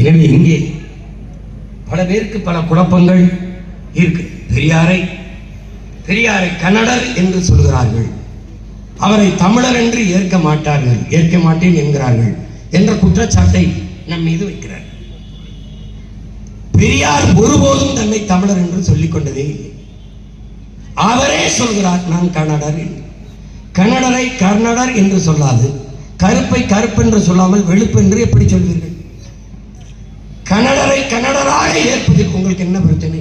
எனவே இங்கே பல பேருக்கு பல குழப்பங்கள் இருக்கு. பெரியாரை பெரியாரை கன்னடர் என்று சொல்கிறார்கள். அவரை தமிழர் என்று ஏற்க மாட்டார்கள் ஏற்க மாட்டேன் என்கிறார்கள் என்ற குற்றச்சாட்டை நம் மீது வைக்கிறார். பெரியார் ஒருபோதும் தன்னை தமிழர் என்று சொல்லிக் கொண்டதே இல்லை. அவரே சொல்கிறார் நான் கன்னடர் என்று கன்னடரை கர்ணடர் என்று சொல்லாது கருப்பை கருப்பு என்று சொல்லாமல் வெளுப்பு என்று எப்படி சொல்வீர்கள்? கன்னடரை கன்னடராக ஏற்பதில் உங்களுக்கு என்ன பிரச்சனை?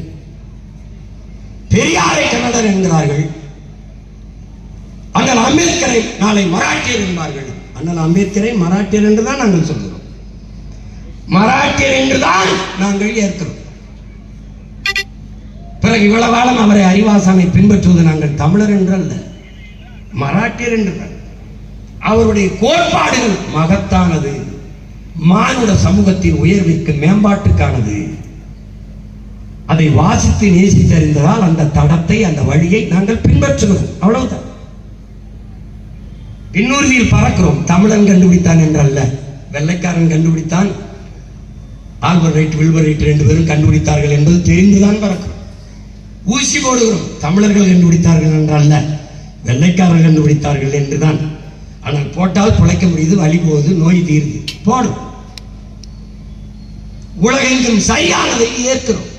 பெரியாரை கன்னடர் என்கிறார்கள். அண்ணல் அம்பேத்கரை நாளை மராட்டியர் என்பார்கள். அண்ணல் அம்பேத்கரை மராட்டியர் என்று தான் நாங்கள் சொல்கிறோம். மராட்டியர் என்றுதான் நாங்கள் ஏற்கிறோம். பிறகு இவ்வளவு காலம் அவரை அறிவாசானை பின்பற்றுவது நாங்கள் தமிழர் என்று அல்ல மராட்டியர் என்று அவருடைய கோட்பாடுகள் மகத்தானது. மானுட சமூகத்தின் உயர்விற்கு மேம்பாட்டுக்கானது. அதை வாசித்து நேசித்தறிந்ததால் அந்த தடத்தை அந்த வழியை நாங்கள் பின்பற்றுகிறோம். அவ்வளவுதான். பின்னூர்தியில் பறக்கிறோம். தமிழன் கண்டுபிடித்தான் என்றல்ல. வெள்ளைக்காரன் கண்டுபிடித்தான். ஆல்பர் ரைட் வில்பர் ரைட் ரெண்டு பேரும் கண்டுபிடித்தார்கள் என்பது தெரிந்துதான் பறக்கிறோம். ஊசி போடுகிறோம். தமிழர்கள் கண்டுபிடித்தார்கள் என்றல்ல. வெள்ளைக்காரர்கள் கண்டுபிடித்தார்கள் என்றுதான். ஆனால் போட்டால் பிழைக்க முடியுது வழி போகுது நோய் தீருது. போடும். உலகெங்கும் சரியானதை ஏற்கிறோம்.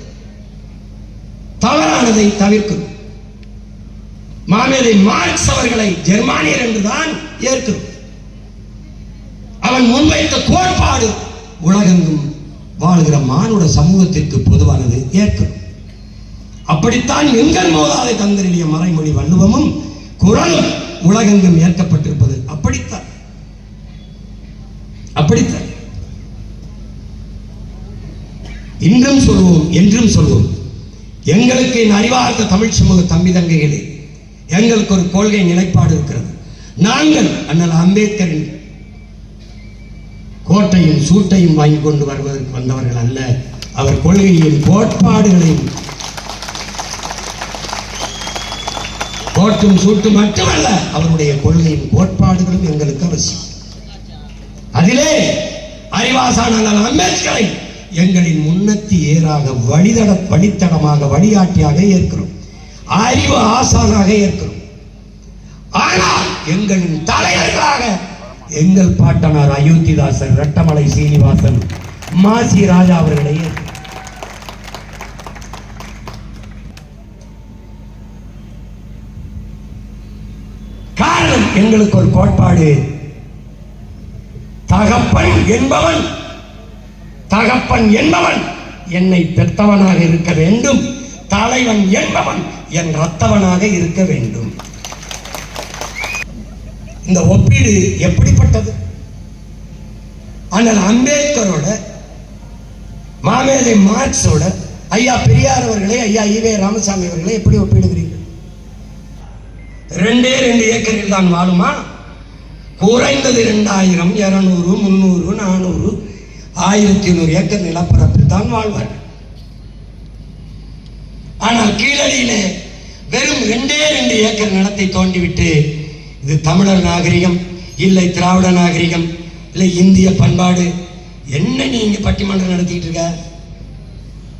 தவறானதை தவிர்க்கிறோம். மாமேதை மார்க்ஸ் அவர்களை ஜெர்மானியர் என்றுதான் ஏற்கிறோம். அவன் முன்வைத்த கோட்பாடு உலகெங்கும் வாழ்கிற மானுட சமூகத்திற்கு பொதுவானது ஏற்கிறோம். அப்படித்தான் எங்கள் மோதாதை தந்தருடைய மறைமொழி வள்ளுவமும் குரலும் உலகெங்கும் ஏற்கப்பட்டிருப்பது. அப்படித்தான். அப்படித்தான். இன்றும் சொல்வோம் என்றும் சொல்வோம். எங்களுக்கு என் அறிவார்ந்த தமிழ் சமூக தம்பி தங்கைகளே எங்களுக்கு ஒரு கொள்கை நிலைப்பாடு இருக்கிறது. நாங்கள் அண்ணல் அம்பேத்கரின் கோட்டையும் சூட்டையும் வாங்கி கொண்டு வருவதற்கு வந்தவர்கள் அல்ல அவர் கொள்கையின் கோட்பாடுகளையும் கோட்டும் சூட்டும் மட்டுமல்ல அவருடைய கொள்கையின் கோட்பாடுகளும் எங்களுக்கு அவசியம். அதிலே அறிவாசான அம்பேத்கரை எங்களின் முன்னத்தி ஏறாக வழிதட வழித்தடமாக வழிகாட்டியாக ஏற்கிறோம். அறிவு ஆசானாக ஏற்கிறோம். ஆனால் எங்களின் தலைவர்களாக எங்கள் பாட்டனார் அயோத்திதாசன் ரெட்டமலை சீனிவாசன் மாசி ராஜா அவர்களை காரணம் எங்களுக்கு ஒரு கோட்பாடு. தகப்பன் என்பவன். தகப்பன் என்பவன் என்னை பெற்றவனாக இருக்க வேண்டும். தலைவன் என்பவன் என் ரத்தவனாக இருக்க வேண்டும். இந்த ஒப்பீடு எப்படிப்பட்டது? ஆனால் அம்பேத்கரோட மாமேதை மார்க்ஸோட ஐயா பெரியார் அவர்களே ஐயா ஈவே ராமசாமி அவர்களை எப்படி ஒப்பிடுகிறீர்கள்? ரெண்டே ரெண்டு ஏக்கரில் தான் வாழுமா? குறைந்தது ரெண்டாயிரம் இரநூறு முந்நூறு நானூறு ஆயிரத்தி நூறு ஏக்கர் நிலப்பரப்பில் தான் வாழ்வார்கள் ஆனால் கீழடியிலே வெறும் ரெண்டே ரெண்டு ஏக்கர் நிலத்தை தோண்டிவிட்டு இது தமிழர் நாகரிகம் இல்லை திராவிட நாகரிகம் இல்லை இந்திய பண்பாடு என்ன நீங்க பட்டிமன்றம் நடத்திட்டு இருக்க?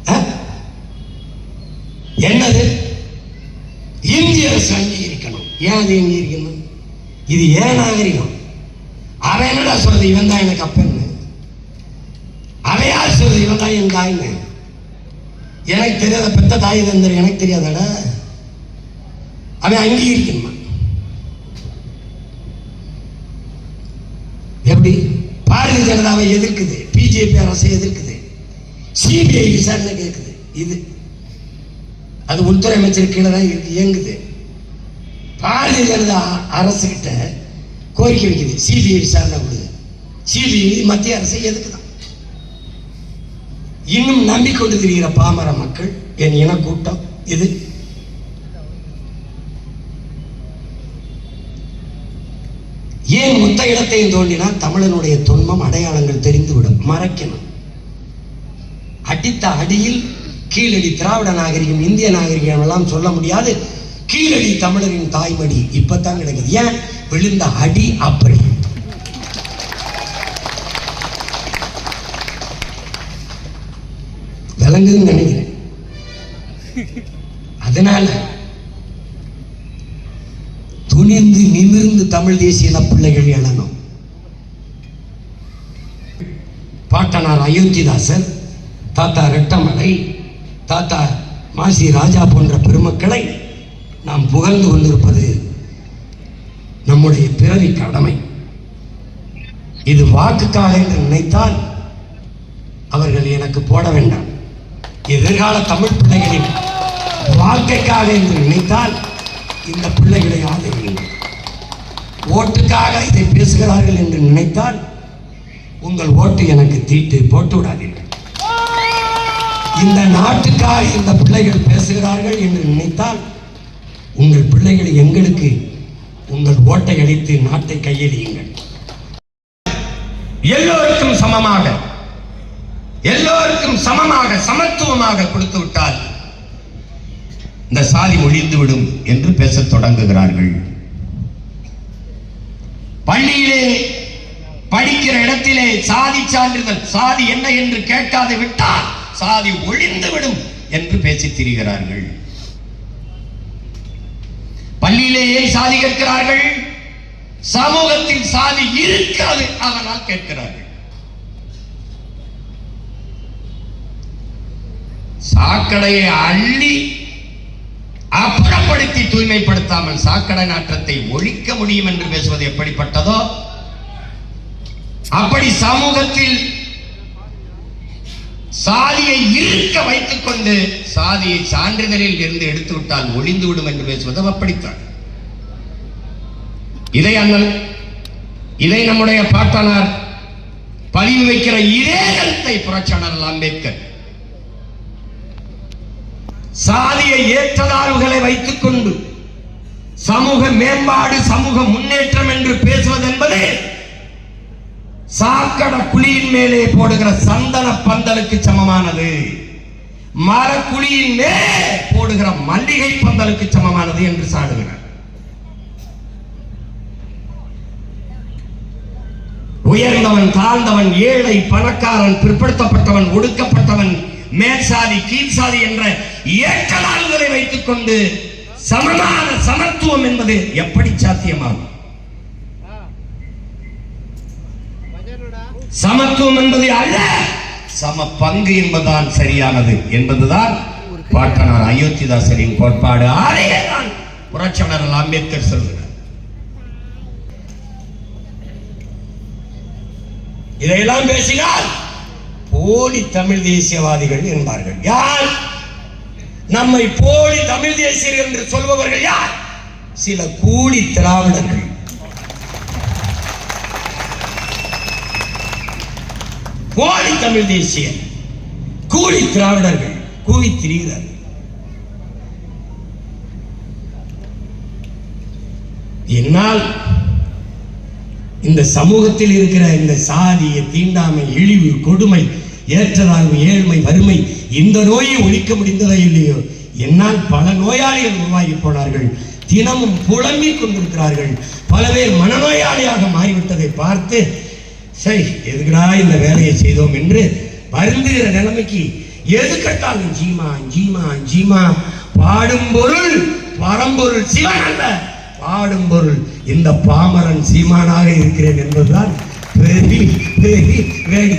ஆ? என்னது? இந்திய அரசு அங்கீகரிக்கணும். ஏன் அது அங்கீகரிக்கணும்? இது ஏன் நாகரிகம்? என்னடா சொல்றது? இவன் தான் எனக்கு அப்பன்னு அவன் சொல்றது இவன் தான் என் தாய்ன்னு எனக்கு தெரியாத பெத்த தாய் தந்தர் எனக்கு தெரியாதட. அவன் அங்கீகரிக்கணுமா எப்படி? பாரதிய ஜனதாவை எதிர்க்குது. பிஜேபி அரசை எதிர்க்குது. சிபிஐ விசாரணை கேட்குது இது. அது உள்துறை அமைச்சர் கீழே தான் இயங்குது. பாரதிய ஜனதா அரசு கிட்ட கோரிக்கை வைக்குது. சிபிஐ விசாரணை கொடுது சிபிஐ மத்திய அரசை எதுக்குதான் இன்னும் நம்பிக்கொண்டு திரிகிற பாமர மக்கள் என் இன கூட்டம் இது. ஏன் மொத்த இடத்தையும் தோண்டினால் தமிழனுடைய துன்பம் அடையாளங்கள் தெரிந்துவிடும். மறைக்கணும். அடித்த அடியில் கீழடி திராவிட நாகரிகம் இந்திய நாகரிகம் எல்லாம் சொல்ல முடியாது. கீழடி தமிழரின் தாய்மடி இப்பதான் கிடைக்குது. ஏன்? விழுந்த அடி அப்படி. விளங்குதுன்னு நினைக்கிறேன். அதனால துணிந்து நிமிர்ந்து தமிழ் தேசிய இன பிள்ளைகள் எழணும். பாட்டனார் அயோத்திதாசர் தாத்தா ரெட்டமலை தாத்தா மாசி ராஜா போன்ற பெருமக்களை நாம் புகழ்ந்து கொண்டிருப்பது நம்முடைய பிறவி கடமை இது வாக்குக்காக என்று நினைத்தால் அவர்கள் எனக்கு போட வேண்டாம். எதிர்கால தமிழ் பிள்ளைகளின் வாழ்க்கைக்காக என்று நினைத்தால் இந்த பிள்ளைகளை ஆதரவில்லை ஓட்டுக்காக இதை பேசுகிறார்கள் என்று நினைத்தால் உங்கள் ஓட்டு எனக்கு தீட்டு போட்டு விடாதீர்கள். இந்த நாட்டுக்காக இந்த பிள்ளைகள் பேசுகிறார்கள் என்று நினைத்தால் உங்கள் பிள்ளைகளை எங்களுக்கு உங்கள் ஓட்டை அளித்து நாட்டை கையெழியுங்கள் எல்லோருக்கும் சமமாக எல்லோருக்கும் சமமாக சமத்துவமாக கொடுத்து விட்டால் இந்த சாதி ஒழிந்துவிடும் என்று பேசத் தொடங்குகிறார்கள். பள்ளியிலே படிக்கிற இடத்திலே சாதி சான்றிதழ் சாதி என்ன என்று கேட்காது விட்டால் சாதி ஒழிந்துவிடும் என்று பேசித் திரிகிறார்கள். பள்ளியிலேயே சாதி கேட்கிறார்கள். சமூகத்தில் சாதி இருக்காது அதனால் கேட்கிறார்கள். சாக்கடையை அள்ளி அப்புறப்படுத்தி தூய்மைப்படுத்தாமல் சாக்கடை நாற்றத்தை ஒழிக்க முடியும் என்று பேசுவது எப்படிப்பட்டதோ அப்படி சமூகத்தில் சாதியை இருக்க வைத்துக் கொண்டு சாதியை சான்றிதழில் இருந்து எடுத்து விட்டால் ஒளிந்து விடும் என்று பேசுவது அப்படித்தான். இதை அண்ணல் இதை நம்முடைய பாட்டனார் பதிவு வைக்கிற இதே கருத்தை புரட்சியாளர் அம்பேத்கர். சாதிய ஏற்றதாழ்வுகளை வைத்துக் கொண்டு சமூக மேம்பாடு சமூக முன்னேற்றம் என்று பேசுவது என்பது சாக்கட குழியின் மேலே போடுகிற சந்தன பந்தலுக்கு சமமானது. மரக்குழியின் மேலே போடுகிற மல்லிகை பந்தலுக்கு சமமானது என்று சாடுகிறார். உயர்ந்தவன் தாழ்ந்தவன் ஏழை பணக்காரன் பிற்படுத்தப்பட்டவன் ஒடுக்கப்பட்டவன் மேற்சாதி கீழ்சாதி என்ற ஏற்றலாள்களை வைத்துக் கொண்டு சமமான சமத்துவம் என்பது எப்படி சாத்தியமாகும்? சமத்துவம் என்பது அல்ல சம பங்கு என்பதுதான் சரியானது என்பதுதான் பாட்டனார் அயோத்திதாசரின் கோட்பாடு. அதையேதான் புரட்சியாளர் அம்பேத்கர் சொல்கிறார். இதையெல்லாம் பேசினால் போலி தமிழ் தேசியவாதிகள் என்பார்கள். யார்? நம்மை போலி தமிழ் தேசியர்கள் என்று சொல்பவர்கள் யார்? சில கூலி திராவிடர்கள். போலி தமிழ் தேசிய. கூலி திராவிடர்கள் கூவி திரிகிறார்கள் என்னால் இந்த சமூகத்தில் இருக்கிற இந்த சாதிய தீண்டாமை இழிவு கொடுமை ஏற்றதாழ்வு ஏழ்மை வறுமை இந்த நோயை ஒழிக்க முடிந்ததோ இல்லையோ? என்னால் பல நோயாளிகள் உருவாகி போனார்கள். தினமும் புலம்பிக் கொண்டிருக்கிறார்கள். பல பேர் மனநோயாளியாக மாறிவிட்டதை பார்த்து சரி எதுக்குடா இந்த வேலையை செய்தோம் என்று வருந்துகிற நிலைமைக்கு எது கேட்டாலும் ஜீமா ஜீமா ஜீமா பாடும் பொருள் பரம்பொருள் சிவன் அல்ல. பாடும் பொருள் இந்த பாமரன் சீமானாக இருக்கிறேன் என்பதுதான். பெரிய பெரிய வேடி.